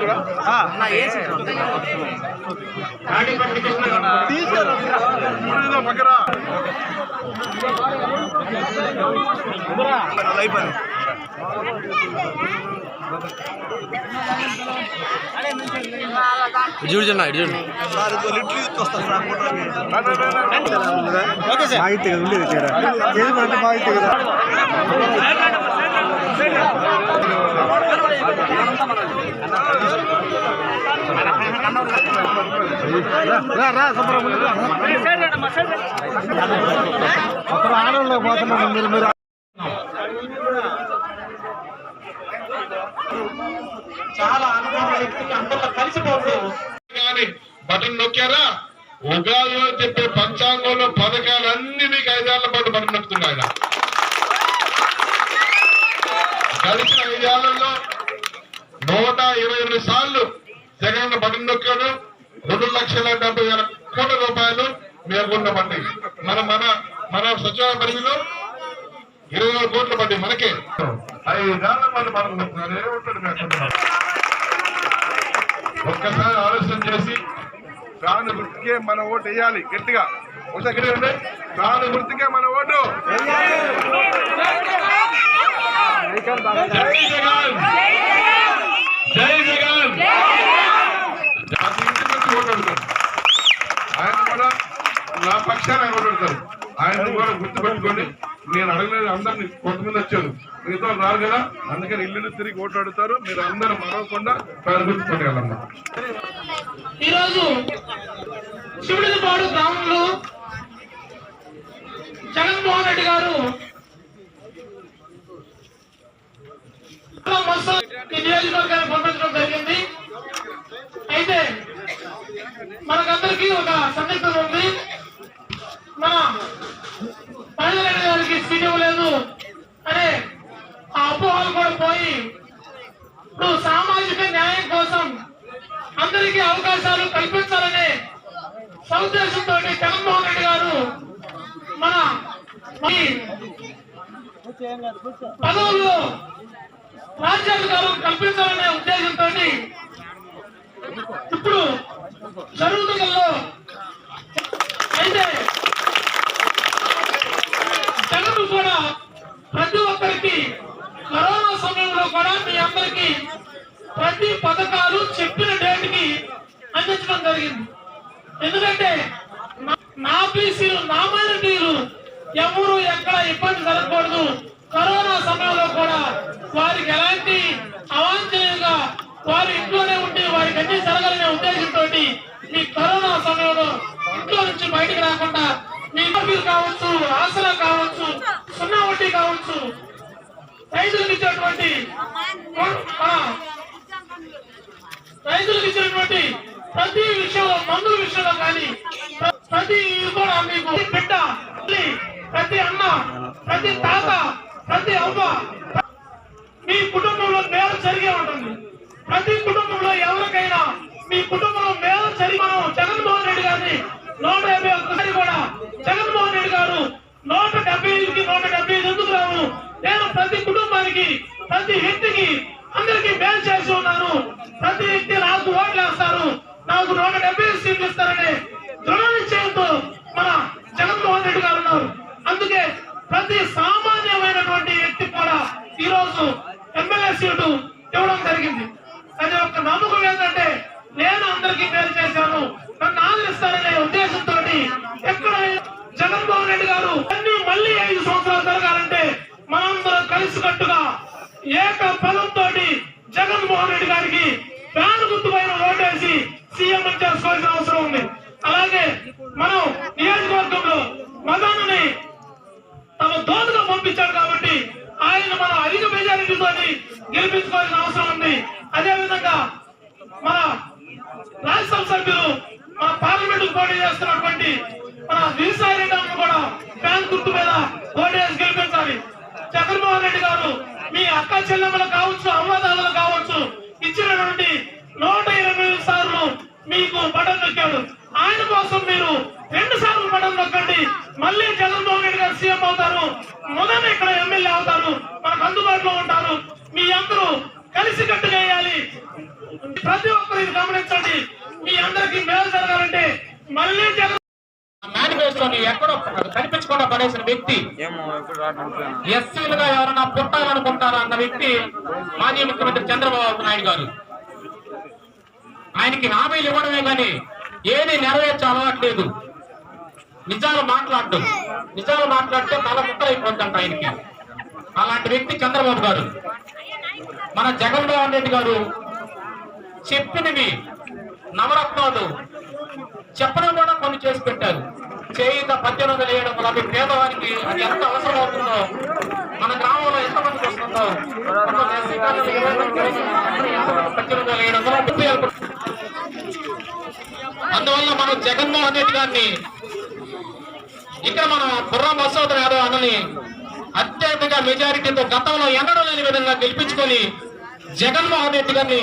కృష్ణ ఇటు చూడు చిన్న ఇటు చూడు. మాహితి కదా ఉండేది ఇక్కడ. ఏది అంటే మాహితి కదా. ఆడవాళ్ళకి మీరు మీరు చాలా కలిసిపోతూ బటన్ నొక్కారా? ఉగాదిలో చెప్పే పంచాంగంలో పథకాలన్నీ మీకు ఐదేళ్ళ పాటు బటన్ నొక్కుతుంది ఆయన. గడిచిన ఐదేళ్ళలో నూట ఇరవై రెండు సార్లు జగన్ బటన్ నొక్కాడు. రెండు లక్షల డెబ్బై వేల కోట్ల రూపాయలు పడ్డాయి మన మన మన సచివాలయ పరిధిలో ఇరవై వేల కోట్లు పడ్డాయి మనకే. ఐదేళ్ళ ఏముంటుంది? ఒక్కసారి ఆలోచన చేసి ప్రాణ గుర్తుకే మన ఓటు వేయాలి. గట్టిగా. ఒకసారి గట్టిగా ఉండే ప్రాణ గుర్తుకే మన ఓటు. జై జగన్ జై జగన్ అది ఇంటి నుంచి ఓటు అడుగుతారు ఆయన కూడా నా పక్షాన్ని ఆయన ఓటు అడుగుతారు ఆయన కూడా గుర్తుపెట్టుకోండి నేను అడగలేదు అందరిని కొంతమంది వచ్చారు. మిగతా రారు కదా? అందుకని ఇల్లు తిరిగి ఓటు మీరు అందరూ మరవకుండా ప్రాణ గుర్తుకోండి ఈరోజు శివుడిపాడు గ్రామంలో జగన్మోహన్ రెడ్డి గారు నియోజకవర్గాన్ని పంపించడం జరిగింది. అయితే మనకందరికీ ఒక అందరికీ అవకాశాలు కల్పించాలనే సదుద్దేశంతో జగన్మోహన్ రెడ్డి గారు మన ఈ పదవుల్లో రాజ్యాధికారం కల్పించాలనే ఉద్దేశంతో ఇప్పుడు జరుగుతుందో అయితే జగన్ కూడా ప్రతి ఒక్కరికి కరోనా సమయంలో కూడా మీ అందరికీ ప్రతి పథకాలు చెప్పిన జరిగింది. ఎందుకంటే నా- నా బీసీలు నా మైనారిటీలు ఎవరు ఎక్కడ ఇబ్బంది జరగకూడదు. కరోనా సమయంలో కూడా వారికి ఎలాంటి అవాంఛనీయంగా వారి ఇంట్లోనే ఉండి వారికి అన్ని జరగాలనే ఉద్దేశంతో ఈ కరోనా సమయంలో ఇంట్లో నుంచి బయటకు రాకుండా మీ ఇంటర్వ్యూ కావచ్చు ఆసరా కావచ్చు సున్నా వడ్డీ కావచ్చు రైతులకు ఇచ్చేటువంటి రైతులకు ఇచ్చినటువంటి ప్రతి విషయంలో మందుల విషయంలో కానీ ప్రతి ఇది కూడా మీకు బిడ్డ ప్రతి అన్న ప్రతి తాత ప్రతి అవ్వ మీ కుటుంబంలో మేలు జరిగే ఉంటుంది. ప్రతి కుటుంబంలో ఎవరికైనా మీ కుటుంబంలో మేలు జరిగి మనం జగన్మోహన్ రెడ్డి గారిని నూట యాభై ఒక్కసారి కూడా జగన్మోహన్ రెడ్డి గారు నూట డెబ్బై ఐదుకి నూట డెబ్బై ఐదు ఎందుకు రావు? నేను ప్రతి కుటుంబానికి ప్రతి వ్యక్తికి అందరికీ మేలు చేసి ఉన్నాను. ప్రతి వ్యక్తి నాకు ఓట్లు వేస్తారు. నాకు నూట డెబ్బై సీట్లు ఇస్తారని దృఢ నిశ్చయంతో మన జగన్మోహన్ రెడ్డి గారు ఉన్నారు. అందుకే ప్రతి సామాన్యమైనటువంటి వ్యక్తి కూడా ఈ రోజు ఎమ్మెల్యే సీటు ఇవ్వడం జరిగింది. అది ఒక నమ్మకం ఏంటంటే నేను అందరికీ మేలు చేశాను. నన్ను ఆదరిస్తారనే ఉద్దేశంతో ఎక్కడ జగన్మోహన్ రెడ్డి గారు అన్ని మళ్ళీ ఐదు సంవత్సరాలు జరగాలంటే మనందరం కలిసికట్టుగా ఏక పదంతో జగన్మోహన్ రెడ్డి గారికి చేసుకోవాల్సిన అవసరం ఉంది. అలాగే మనం నియోజకవర్గంలో మదనని తమ దోదుగా పంపించాడు కాబట్టి ఆయన మన అధిక మెజారిటీతో గెలిపించుకోవాల్సిన అవసరం ఉంది. అదే విధంగా మన రాజ్యసభ సభ్యులు మన పార్లమెంట్ పోటీ చేస్తున్నటువంటి మన వీసాయి కూడా ఫ్యాన్ గుర్తు మీద ఓటేసి గెలిపించాలి. జగన్మోహన్ రెడ్డి గారు మీ అక్క చెల్లెమ్మల మళ్ళీ జగన్మోహన్ రెడ్డి గారు సీఎం అవుతారు. మొదట ఇక్కడ ఎమ్మెల్యే అవుతారు. మనకు అందుబాటులో ఉంటారు. మీ అందరూ కలిసి కట్టుగా వేయాలి. ప్రతి ఒక్కరు ఇది గమనించండి. మీ అందరికీ మేలు జరగాలంటే మళ్ళీ జగన్ మేనిఫెస్టోని ఎక్కడో కనిపించకుండా పడేసిన వ్యక్తి ఎస్సీలుగా ఎవరైనా పుట్టాలనుకుంటారా అన్న వ్యక్తి మాజీ ముఖ్యమంత్రి చంద్రబాబు నాయుడు గారు. ఆయనకి హామీలు ఇవ్వడమే కానీ ఏది నెరవేర్చే అలవాట్లేదు నిజాలు మాట్లాడటం నిజాలు మాట్లాడితే తల ముక్కలైపోతుందంట ఆయనకి. అలాంటి వ్యక్తి చంద్రబాబు గారు. మన జగన్మోహన్ రెడ్డి గారు చెప్పినవి నవరత్నాలు. చెప్పడం కూడా కొన్ని చేసి పెట్టారు. చేయుత పద్దెనిమిది వందల ఏడు ప్రతి పేదవారికి అది ఎంత అవసరం అవుతుందో మన గ్రామంలో ఎంతమందికి వస్తుందో పద్దెనిమిది వందల ఏడు వందల అందువల్ల మనం జగన్మోహన్ రెడ్డి గారిని ఇక్కడ మనం బుర్రా మసోదర్ యాదవ్ అన్నని అత్యధిక మెజారిటీతో గతంలో ఎన్నడూ లేని విధంగా గెలిపించుకొని జగన్మోహన్ రెడ్డి గారిని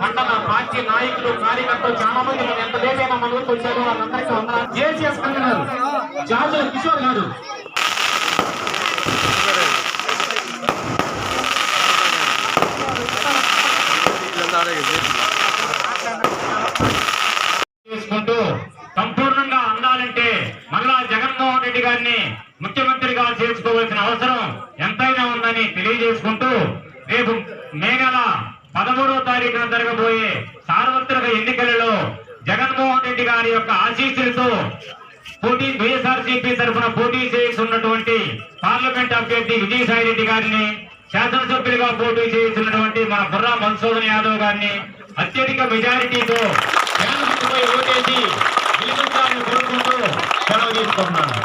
మండల పార్టీ నాయకులు కార్యకర్తలు చాలా మంది మన ఎంత లేదైనా మన ఊరికి వచ్చారు వాళ్ళందరికీ వందనాలు. జేసీఎస్ కన్వీనర్ జాజు కిషోర్ గారు. చేసుకుంటూ సంపూర్ణంగా అందాలంటే మళ్ళా జగన్మోహన్ రెడ్డి గారిని ముఖ్యమంత్రిగా చేసుకోవాల్సిన అవసరం ఎంతైనా ఉందని తెలియజేసుకుంటూ రేపు మే నెల పదమూడవ తారీఖున జరగబోయే సార్వత్రిక ఎన్నికలలో జగన్మోహన్ రెడ్డి గారి యొక్క ఆశీస్సులతో పోటీ వైఎస్ఆర్సీపీ తరఫున పోటీ చేస్తున్నటువంటి పార్లమెంట్ అభ్యర్థి విజయసాయి రెడ్డి గారిని శాసనసభ్యులుగా పోటీ చేస్తున్నటువంటి మన బుర్రా మన్సూదన్ యాదవ్ గారిని అత్యధిక మెజారిటీతో ఓటేసి గెలిపించాలని కోరుకుంటూ సెలవు తీసుకుంటున్నాను.